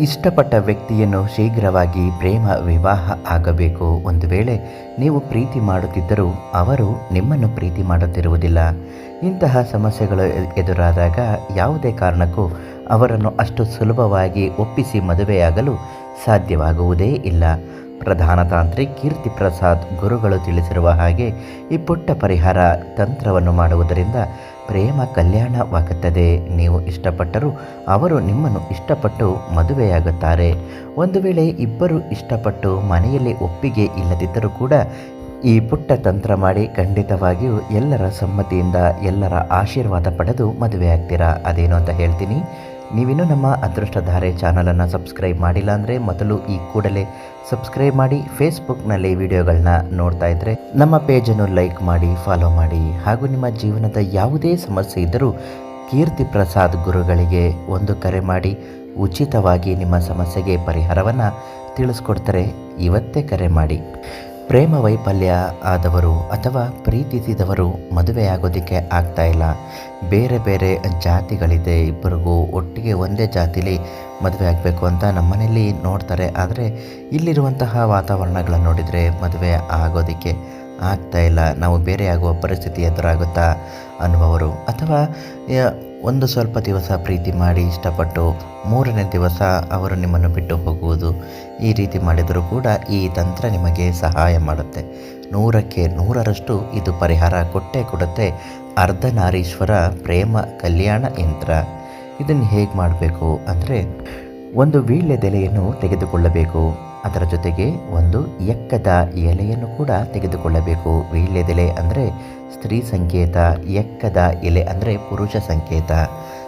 ಇಷ್ಟಪಟ್ಟ ವ್ಯಕ್ತಿಯನ್ನು ಶೀಘ್ರವಾಗಿ ಪ್ರೇಮ ವಿವಾಹ ಆಗಬೇಕು. ಒಂದು ವೇಳೆ ನೀವು ಪ್ರೀತಿ ಮಾಡುತ್ತಿದ್ದರೂ ಅವರು ನಿಮ್ಮನ್ನು ಪ್ರೀತಿ ಮಾಡುತ್ತಿರುವುದಿಲ್ಲ ಇಂತಹ ಸಮಸ್ಯೆಗಳು ಎದುರಾದಾಗ ಯಾವುದೇ ಕಾರಣಕ್ಕೂ ಅವರನ್ನು ಅಷ್ಟು ಸುಲಭವಾಗಿ ಒಪ್ಪಿಸಿ ಮದುವೆಯಾಗಲು ಸಾಧ್ಯವಾಗುವುದೇ ಇಲ್ಲ. ಪ್ರಧಾನ ತಾಂತ್ರಿಕ್ ಕೀರ್ತಿ ಪ್ರಸಾದ್ ಗುರುಗಳು ತಿಳಿಸಿರುವ ಹಾಗೆ ಈ ಪುಟ್ಟ ಪರಿಹಾರ ತಂತ್ರವನ್ನು ಮಾಡುವುದರಿಂದ ಪ್ರೇಮ ಕಲ್ಯಾಣವಾಗುತ್ತದೆ. ನೀವು ಇಷ್ಟಪಟ್ಟರೂ ಅವರು ನಿಮ್ಮನ್ನು ಇಷ್ಟಪಟ್ಟು ಮದುವೆಯಾಗುತ್ತಾರೆ. ಒಂದು ವೇಳೆ ಇಬ್ಬರು ಇಷ್ಟಪಟ್ಟು ಮನೆಯಲ್ಲಿ ಒಪ್ಪಿಗೆ ಇಲ್ಲದಿದ್ದರೂ ಕೂಡ ಈ ಪುಟ್ಟ ತಂತ್ರ ಮಾಡಿ ಖಂಡಿತವಾಗಿಯೂ ಎಲ್ಲರ ಸಮ್ಮತಿಯಿಂದ ಎಲ್ಲರ ಆಶೀರ್ವಾದ ಪಡೆದು ಮದುವೆಯಾಗ್ತೀರಾ? ಅದೇನು ಅಂತ ಹೇಳ್ತೀನಿ. ನೀವಿನ್ನೂ ನಮ್ಮ ಅದೃಷ್ಟಧಾರೆ ಚಾನಲನ್ನು ಸಬ್ಸ್ಕ್ರೈಬ್ ಮಾಡಿಲ್ಲ ಅಂದರೆ ಮೊದಲು ಈ ಕೂಡಲೇ ಸಬ್ಸ್ಕ್ರೈಬ್ ಮಾಡಿ ಫೇಸ್ಬುಕ್ನಲ್ಲಿ ವಿಡಿಯೋಗಳನ್ನ ನೋಡ್ತಾ ಇದ್ದರೆ ನಮ್ಮ ಪೇಜನ್ನು ಲೈಕ್ ಮಾಡಿ, ಫಾಲೋ ಮಾಡಿ ಹಾಗೂ ನಿಮ್ಮ ಜೀವನದ ಯಾವುದೇ ಸಮಸ್ಯೆ ಇದ್ದರೂ ಕೀರ್ತಿ ಪ್ರಸಾದ್ ಗುರುಗಳಿಗೆ ಒಂದು ಕರೆ ಮಾಡಿ ಉಚಿತವಾಗಿ ನಿಮ್ಮ ಸಮಸ್ಯೆಗೆ ಪರಿಹಾರವನ್ನು ತಿಳಿಸ್ಕೊಡ್ತಾರೆ. ಇವತ್ತೇ ಕರೆ ಮಾಡಿ. ಪ್ರೇಮ ವೈಫಲ್ಯ ಆದವರು ಅಥವಾ ಪ್ರೀತಿಸಿದವರು ಮದುವೆಯಾಗೋದಕ್ಕೆ ಆಗ್ತಾ ಇಲ್ಲ. ಬೇರೆ ಬೇರೆ ಜಾತಿಗಳಿದೆ. ಇಬ್ಬರಿಗೂ ಒಟ್ಟಿಗೆ ಒಂದೇ ಜಾತಿಲಿ ಮದುವೆ ಆಗಬೇಕು ಅಂತ ನಮ್ಮನೇಲಿ ನೋಡ್ತಾರೆ. ಆದರೆ ಇಲ್ಲಿರುವಂತಹ ವಾತಾವರಣಗಳನ್ನು ನೋಡಿದರೆ ಮದುವೆ ಆಗೋದಕ್ಕೆ ಆಗ್ತಾ ಇಲ್ಲ, ನಾವು ಬೇರೆ ಆಗುವ ಪರಿಸ್ಥಿತಿ ಎದುರಾಗುತ್ತಾ ಅನ್ನುವರು ಅಥವಾ ಒಂದು ಸ್ವಲ್ಪ ದಿವಸ ಪ್ರೀತಿ ಮಾಡಿ ಇಷ್ಟಪಟ್ಟು ಮೂರನೇ ದಿವಸ ಅವರು ನಿಮ್ಮನ್ನು ಬಿಟ್ಟು ಹೋಗುವುದು ಈ ರೀತಿ ಮಾಡಿದರೂ ಕೂಡ ಈ ತಂತ್ರ ನಿಮಗೆ ಸಹಾಯ ಮಾಡುತ್ತೆ. ನೂರಕ್ಕೆ ನೂರರಷ್ಟು ಇದು ಪರಿಹಾರ ಕೊಟ್ಟೇ ಕೊಡುತ್ತೆ. ಅರ್ಧನಾರೀಶ್ವರ ಪ್ರೇಮ ಕಲ್ಯಾಣ ಯಂತ್ರ. ಇದನ್ನು ಹೇಗೆ ಮಾಡಬೇಕು ಅಂದರೆ ಒಂದು ವೀಳ್ಯದೆಲೆಯನ್ನು ತೆಗೆದುಕೊಳ್ಳಬೇಕು. ಅದರ ಜೊತೆಗೆ ಒಂದು ಎಕ್ಕದ ಎಲೆಯನ್ನು ಕೂಡ ತೆಗೆದುಕೊಳ್ಳಬೇಕು. ವೀಳ್ಯದೆಲೆ ಅಂದರೆ ಸ್ತ್ರೀ ಸಂಕೇತ, ಎಕ್ಕದ ಎಲೆ ಅಂದರೆ ಪುರುಷ ಸಂಕೇತ.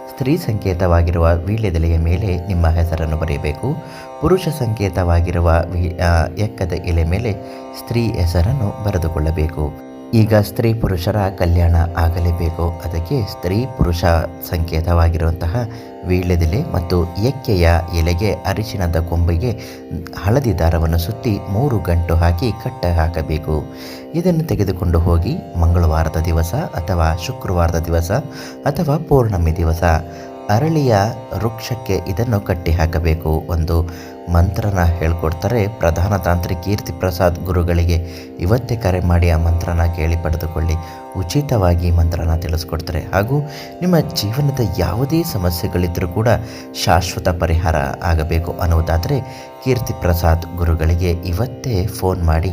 ಸ್ತ್ರೀ ಸಂಕೇತವಾಗಿರುವ ವೀಳ್ಯದೆಲೆಯ ಮೇಲೆ ನಿಮ್ಮ ಹೆಸರನ್ನು ಬರೆಯಬೇಕು. ಪುರುಷ ಸಂಕೇತವಾಗಿರುವ ಎಕ್ಕದ ಎಲೆ ಮೇಲೆ ಸ್ತ್ರೀ ಹೆಸರನ್ನು ಬರೆದುಕೊಳ್ಳಬೇಕು. ಈಗ ಸ್ತ್ರೀ ಪುರುಷರ ಕಲ್ಯಾಣ ಆಗಲೇಬೇಕು. ಅದಕ್ಕೆ ಸ್ತ್ರೀ ಪುರುಷ ಸಂಕೇತವಾಗಿರುವಂತಹ ವೀಳ್ಯದೆಲೆ ಮತ್ತು ಎಕ್ಕೆಯ ಎಲೆಗೆ ಅರಿಶಿಣದ ಕೊಂಬಿಗೆ ಹಳದಿ ದಾರವನ್ನು ಸುತ್ತಿ ಮೂರು ಗಂಟು ಹಾಕಿ ಕಟ್ಟ ಹಾಕಬೇಕು. ಇದನ್ನು ತೆಗೆದುಕೊಂಡು ಹೋಗಿ ಮಂಗಳವಾರದ ದಿವಸ ಅಥವಾ ಶುಕ್ರವಾರದ ದಿವಸ ಅಥವಾ ಪೌರ್ಣಮಿ ದಿವಸ ಅರಳಿಯ ವೃಕ್ಷಕ್ಕೆ ಇದನ್ನು ಕಟ್ಟಿ ಹಾಕಬೇಕು. ಒಂದು ಮಂತ್ರನ ಹೇಳ್ಕೊಡ್ತಾರೆ. ಪ್ರಧಾನ ತಾಂತ್ರಿಕ ಕೀರ್ತಿ ಪ್ರಸಾದ್ ಗುರುಗಳಿಗೆ ಇವತ್ತೇ ಕರೆ ಮಾಡಿ ಆ ಮಂತ್ರನ ಕೇಳಿ ಪಡೆದುಕೊಳ್ಳಿ. ಉಚಿತವಾಗಿ ಮಂತ್ರನ ತಿಳಿಸ್ಕೊಡ್ತಾರೆ. ಹಾಗೂ ನಿಮ್ಮ ಜೀವನದ ಯಾವುದೇ ಸಮಸ್ಯೆಗಳಿದ್ದರೂ ಕೂಡ ಶಾಶ್ವತ ಪರಿಹಾರ ಆಗಬೇಕು ಅನ್ನುವುದಾದರೆ ಕೀರ್ತಿ ಪ್ರಸಾದ್ ಗುರುಗಳಿಗೆ ಇವತ್ತೇ ಫೋನ್ ಮಾಡಿ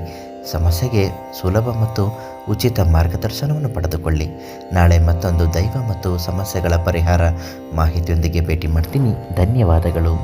ಸಮಸ್ಯೆಗೆ ಸುಲಭ ಮತ್ತು ಉಚಿತ ಮಾರ್ಗದರ್ಶನವನ್ನು ಪಡೆದುಕೊಳ್ಳಿ. ನಾಳೆ ಮತ್ತೊಂದು ದೈವ ಮತ್ತು ಸಮಸ್ಯೆಗಳ ಪರಿಹಾರ ಮಾಹಿತಿಯೊಂದಿಗೆ ಭೇಟಿ ಮಾಡ್ತೀನಿ. ಧನ್ಯವಾದಗಳು.